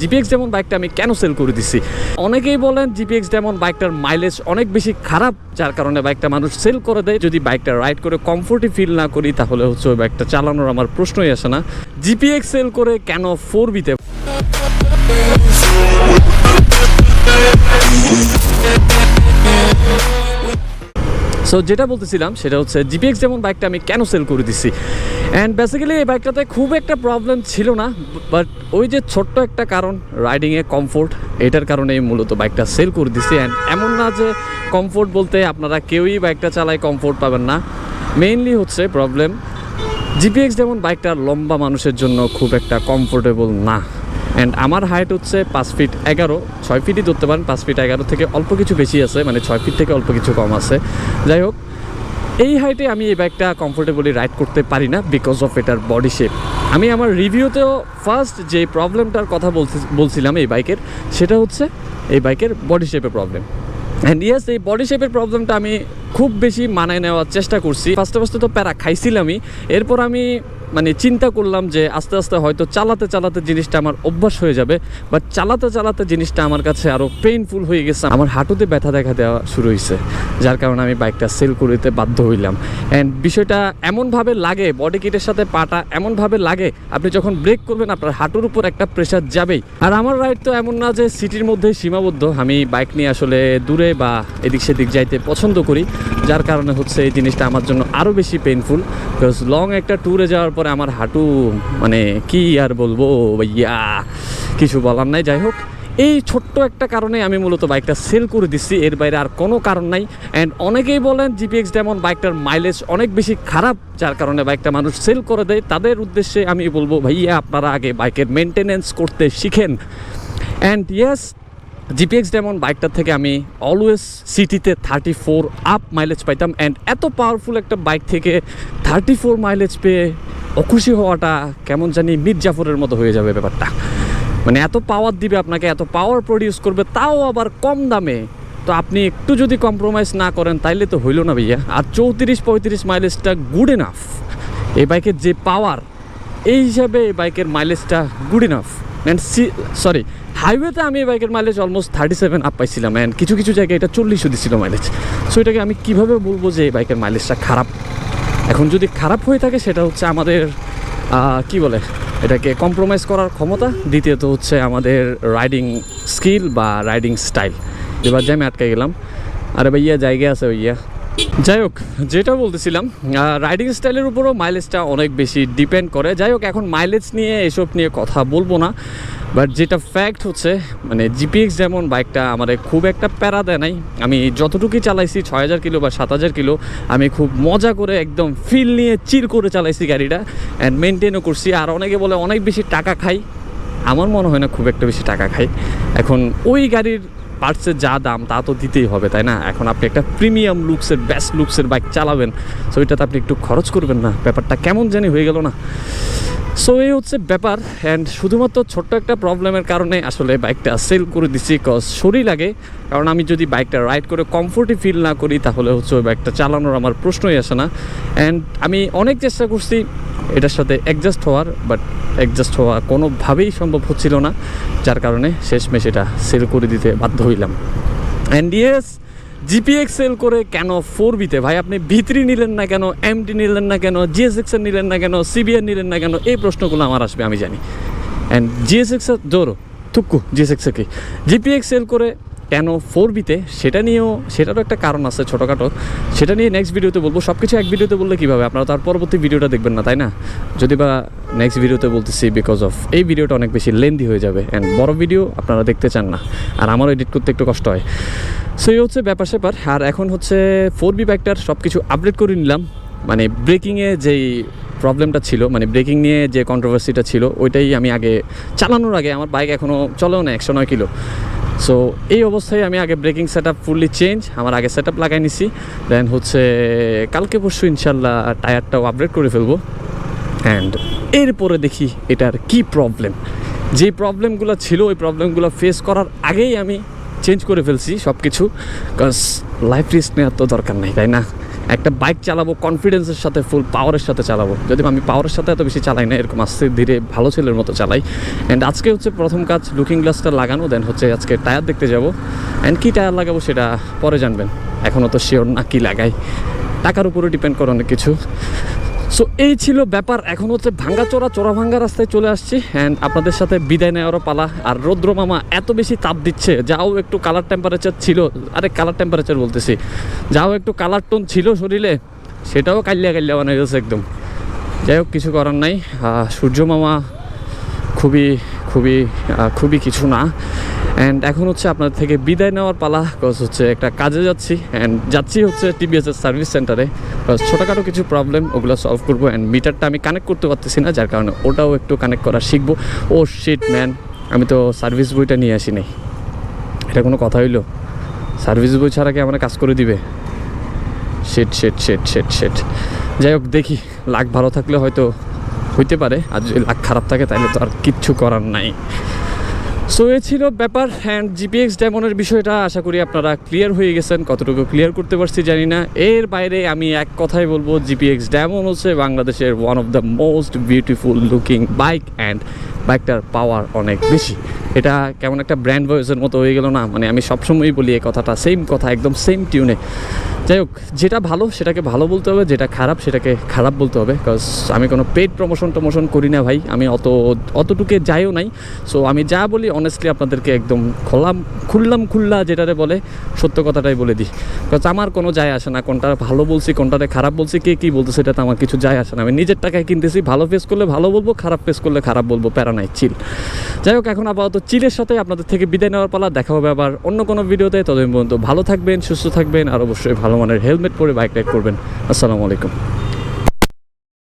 GPX যেমন বাইকটা আমি কেন সেল করে দিছি? অনেকেই বলেন জিপিএক্স যেমন বাইকটার মাইলেজ অনেক বেশি খারাপ, যার কারণে বাইকটা মানুষ সেল করে দেয়। যদি বাইকটা রাইড করে কমফোর্টই ফিল না করি, তাহলে হচ্ছে ওই বাইকটা চালানোর আমার প্রশ্নই আসে না। জিপিএক্স সেল করে কেন ফোর বিতে সো যেটা বলতেছিলাম, সেটা হচ্ছে জিপিএক্স যেমন বাইকটা আমি কেন সেল করে দিছি? অ্যান্ড বেসিক্যালি এই বাইকটাতে খুব একটা প্রবলেম ছিল না বাট ওই যে ছোট্ট একটা কারণ রাইডিংয়ে কমফোর্ট এটার কারণেই মূলত বাইকটা সেল করে দিছি। অ্যান্ড এমন না যে কমফোর্ট বলতে আপনারা কেউই বাইকটা চালায় কমফোর্ট পাবেন না। মেইনলি হচ্ছে প্রবলেম জিপিএক্স যেমন বাইকটা লম্বা মানুষের জন্য খুব একটা কমফোর্টেবল না। অ্যান্ড আমার হাইট হচ্ছে পাঁচ ফিট এগারো, ছয় ফিটই ধরতে পারেন, পাঁচ ফিট এগারো থেকে অল্প কিছু বেশি আছে মানে ছয় ফিট থেকে অল্প কিছু কম আছে। যাই হোক, এই হাইটে আমি এই বাইকটা কমফোর্টেবলি রাইড করতে পারি না বিকজ অফ এটার বডি শেপ আমি আমার রিভিউতেও ফার্স্ট যে প্রবলেমটার কথা বলতে বলছিলাম এই বাইকের সেটা হচ্ছে এই বাইকের বডি শেপের প্রবলেম অ্যান্ড ইয়েস এই বডি শেপের প্রবলেমটা আমি খুব বেশি মানায় নেওয়ার চেষ্টা করছি। ফার্স্টে ফার্স্টে তো প্যারা খাইছিলামই, এরপর আমি মানে চিন্তা করলাম যে আস্তে আস্তে হয়তো চালাতে চালাতে জিনিসটা আমার অভ্যাস হয়ে যাবে বাট চালাতে চালাতে জিনিসটা আমার কাছে আরও পেইনফুল হয়ে গেছে। আমার হাঁটুতে ব্যথা দেখা দেওয়া শুরু হয়েছে, যার কারণে আমি বাইকটা সেল করে দিতে বাধ্য হইলাম। অ্যান্ড বিষয়টা এমনভাবে লাগে বডি কিটের সাথে পাটা এমনভাবে লাগে, আপনি যখন ব্রেক করবেন আপনার হাঁটুর উপর একটা প্রেশার যাবেই। আর আমার রাইড তো এমন না যে সিটির মধ্যেই সীমাবদ্ধ, আমি বাইক নিয়ে আসলে দূরে বা এদিক সেদিক যাইতে পছন্দ করি, যার কারণে হচ্ছে এই জিনিসটা আমার জন্য আরও বেশি পেইনফুল বিকজ লং একটা ট্যুরে যাওয়ার পরে আমার হাঁটু মানে কি আর বলব ভাইয়া, কিছু বলার নাই। যাই হোক, এই ছোট্ট একটা কারণে আমি মূলত বাইকটা সেল করে দিচ্ছি। এর বাইরে আর কোনো কারণ নাই। অ্যান্ড অনেকেই বলেন জিপিএক্স ডেমন বাইকটার মাইলেজ অনেক বেশি খারাপ, যার কারণে বাইকটা মানুষ সেল করে দেয়। তাদের উদ্দেশ্যে আমি বলব, ভাইয়া, আপনারা আগে বাইকের মেনটেনেন্স করতে শিখেন। অ্যান্ড ইয়েস জিপিএক্স ডেমন বাইকটার থেকে আমি অলওয়েজ সিটিতে থার্টি ফোর আপ মাইলেজ পাইতাম। অ্যান্ড এত পাওয়ারফুল একটা বাইক থেকে থার্টি ফোর মাইলেজ পেয়ে অখুশি হওয়াটা কেমন জানি মির জাফরের মতো হয়ে যাবে ব্যাপারটা। মানে এত পাওয়ার দিবে আপনাকে, এত পাওয়ার প্রডিউস করবে, তাও আবার কম দামে। তো আপনি একটু যদি কম্প্রোমাইজ না করেন, তাইলে তো হইল না ভাইয়া। আর চৌত্রিশ পঁয়ত্রিশ মাইলেজটা গুড এনাফ এই বাইকের যে পাওয়ার এই হিসাবে এই বাইকের মাইলেজটা good enough and see sorry হাইওয়েতে আমি এই বাইকের mileage almost thirty seven up পাইছিলাম। অ্যান্ড কিছু কিছু জায়গায় এটা চল্লিশও দিছিল মাইলেজ সো এটাকে আমি কীভাবে বলব যে এই বাইকের মাইলেজটা খারাপ? এখন যদি খারাপ হয়ে থাকে, সেটা হচ্ছে আমাদের কি বলে, এটাকে কম্প্রোমাইজ করার ক্ষমতা। দ্বিতীয়ত হচ্ছে আমাদের রাইডিং স্কিল বা রাইডিং স্টাইল এবার যে আমি আটকে গেলাম। আরে ভাইয়া, জায়গা আছে ভাইয়া। যাই হোক, যেটা বলতেছিলাম রাইডিং স্টাইলের উপরও মাইলেজটা অনেক বেশি ডিপেন্ড করে। যাই হোক, এখন মাইলেজ নিয়ে, এসব নিয়ে কথা বলব না। বাট যেটা ফ্যাক্ট হচ্ছে মানে জিপিএক্স যেমন বাইকটা আমাদের খুব একটা প্যারা দেয় নাই। আমি যতটুকুই চালাইছি, ছয় হাজার কিলো বা সাত হাজার কিলো, আমি খুব মজা করে একদম ফিল নিয়ে চির করে চালাইছি গাড়িটা। অ্যান্ড মেনটেনও করছি। আর অনেকে বলে অনেক বেশি টাকা খাই। আমার মনে হয় না খুব একটা বেশি টাকা খাই। এখন ওই গাড়ির পার্টসের যা দাম, তা তো দিতেই হবে, তাই না? এখন আপনি একটা প্রিমিয়াম লুকসের বেস্ট লুকসের বাইক চালাবেন সো ওইটাতে আপনি একটু খরচ করবেন না। ব্যাপারটা কেমন জানি হয়ে গেল না। সো এই হচ্ছে ব্যাপার অ্যান্ড শুধুমাত্র ছোট্ট একটা প্রবলেমের কারণে আসলে বাইকটা সেল করে দিচ্ছি কজ শরীর লাগে। কারণ আমি যদি বাইকটা রাইড করে কমফোর্টই ফিল না করি, তাহলে হচ্ছে ওই বাইকটা চালানোর আমার প্রশ্নই আসে না। অ্যান্ড আমি অনেক চেষ্টা করছি এটার সাথে অ্যাডজাস্ট হওয়ার বাট অ্যাডজাস্ট হওয়া কোনোভাবেই সম্ভব হচ্ছিল না, যার কারণে শেষমেশ এটা সেল করে দিতে বাধ্য হইলাম। অ্যান্ড ইয়েস জিপিএক্স সেল করে কেন ফোর বিতে ভাই, আপনি ভিত্রি নিলেন না কেন এমটি নিলেন না কেন জিএসএক্সের নিলেন না কেন সিবিআর নিলেন না কেন, এই প্রশ্নগুলো আমার আসবে, আমি জানি। অ্যান্ড জিএসএক্সের জোরো থুক্কু জিএসএক্সে কি? জিপিএক্স সেল করে কেন ফোর বিতে সেটা নিয়েও, সেটারও একটা কারণ আছে ছোটোখাটো। সেটা নিয়ে নেক্সট ভিডিওতে বলব। সব কিছু এক ভিডিওতে বললে কীভাবে? আপনারা তার পরবর্তী ভিডিওটা দেখবেন না, তাই না? যদি বা নেক্সট ভিডিওতে বলতেছি বিকজ অফ এই ভিডিওটা অনেক বেশি লেন্দি হয়ে যাবে। অ্যান্ড বড় ভিডিও আপনারা দেখতে চান না। আর আমারও এডিট করতে একটু কষ্ট হয়। সো এই হচ্ছে ব্যাপার স্যাপার। আর এখন হচ্ছে ফোর বি বাইকটার সব কিছু আপডেট করে নিলাম। মানে ব্রেকিংয়ে যেই প্রবলেমটা ছিল মানে ব্রেকিং নিয়ে যে কন্ট্রোভার্সিটা ছিল, ওইটাই আমি আগে চালানোর আগে, আমার বাইক এখনও চলেও না, একশো নয় কিলো। সো এই অবস্থায় আমি আগে braking set up fully change আমার আগে সেট আপ লাগাই নিছি। দেন হচ্ছে, কালকে পরশু ইনশাল্লাহ টায়ারটাও আপডেট করে ফেলব। অ্যান্ড এরপরে দেখি এটার কি প্রবলেম যে প্রবলেমগুলো ছিল, ওই প্রবলেমগুলো ফেস করার আগেই আমি চেঞ্জ করে ফেলছি সব কিছু বিকজ লাইফ রিস্ক নেওয়ার তো দরকার নেই, তাই না? একটা বাইক চালাবো কনফিডেন্সের সাথে ফুল পাওয়ারের সাথে চালাবো। যদি আমি পাওয়ারের সাথে এত বেশি চালাই না, এরকম আস্তে ধীরে ভালো ছেলের মতো চালাই। অ্যান্ড আজকে হচ্ছে প্রথম কাজ লুকিং গ্লাসটা লাগানো দেন হচ্ছে আজকে টায়ার দেখতে যাব। অ্যান্ড কী টায়ার লাগাবো সেটা পরে জানবেন। এখনও তো শিওর না কী লাগাই। টাকার উপরে ডিপেন্ড করে অনেক কিছু। সো এই ছিল ব্যাপার। এখন হচ্ছে ভাঙ্গা চোরা ভাঙ্গা রাস্তায় চলে আসছি। অ্যান্ড আপনাদের সাথে বিদায় নেওয়ারও পালা। আর রৌদ্র মামা এত বেশি তাপ দিচ্ছে, যাও একটু কালার টেম্পারেচার ছিল। আরে কালার টেম্পারেচার বলতেছি। যাও একটু কালার টোন ছিল শরীরে, সেটাও কাল্লিয়া কাল্লিয়া বানাই গেছে একদম। যাই হোক, কিছু করার নাই। সূর্য মামা খুবই খুবই খুবই কিছু না। অ্যান্ড এখন হচ্ছে আপনাদের থেকে বিদায় নেওয়ার পালা কজ হচ্ছে একটা কাজে যাচ্ছি। অ্যান্ড যাচ্ছি হচ্ছে টিবিএসের সার্ভিস সেন্টারে ছোটোখাটো কিছু প্রবলেম ওগুলো সলভ করব অ্যান্ড মিটারটা আমি কানেক্ট করতে পারতেছি না, যার কারণে ওটাও একটু কানেক্ট করা শিখব। ও শিট ম্যান আমি তো সার্ভিস বইটা নিয়ে আসি নাই এটা কোনো কথা হইল? সার্ভিস বই ছাড়া কি আমার কাজ করে দিবে? শেট শেট শেট শেট শেট যাই হোক, দেখি লাখ ভালো থাকলে হয়তো হইতে পারে। আর যদি লাখ খারাপ থাকে তাহলে তো আর কিচ্ছু করার নাই। সো এ ছিল ব্যাপার অ্যান্ড জিপিএক্স ডায়মন্ডের বিষয়টা। আশা করি আপনারা ক্লিয়ার হয়ে গেছেন। কতটুকু ক্লিয়ার করতে পারছি জানি না। এর বাইরে আমি এক কথাই বলব জিপিএক্স ডেমন হচ্ছে বাংলাদেশের one of the most beautiful looking bike and বাইকটার পাওয়ার অনেক বেশি। এটা কেমন একটা ব্র্যান্ড ভয়েসের মতো হয়ে গেল না? মানে আমি সবসময়ই বলি এই কথাটা সেম কথা, একদম সেম টিউনে যাই হোক, যেটা ভালো সেটাকে ভালো বলতে হবে, যেটা খারাপ সেটাকে খারাপ বলতে হবে বিকজ আমি কোনো পেড প্রমোশন টমোশন করি না ভাই, আমি অত, অতটুকু যাইও নাই। সো আমি যা বলি অনেস্টলি আপনাদেরকে একদম খোলাম, খুললাম খুল্লা যেটারে বলে, সত্য কথাটাই বলে দিই। বিকজ আমার কোনো যায় আসে না, কোনটা ভালো বলছি, কোনটারে খারাপ বলছি, কে কী বলছে সেটাতে আমার কিছু যায় আসে না। আমি নিজের টাকায় কিনতেছি, ভালো ফেস করলে ভালো বলব, খারাপ ফেস করলে খারাপ বলব, প্যারা নাই চিল যাই হোক, এখন আপাতত চিলের সাথে আপনাদের থেকে বিদায় নেওয়ার পালা, দেখা হবে আবার অন্য কোনো ভিডিওতে। ততদিন পর্যন্ত ভালো থাকবেন, সুস্থ থাকবেন, আর অবশ্যই ভালো মানের হেলমেট পরে বাইক রাইড করবেন। আসসালামু আলাইকুম।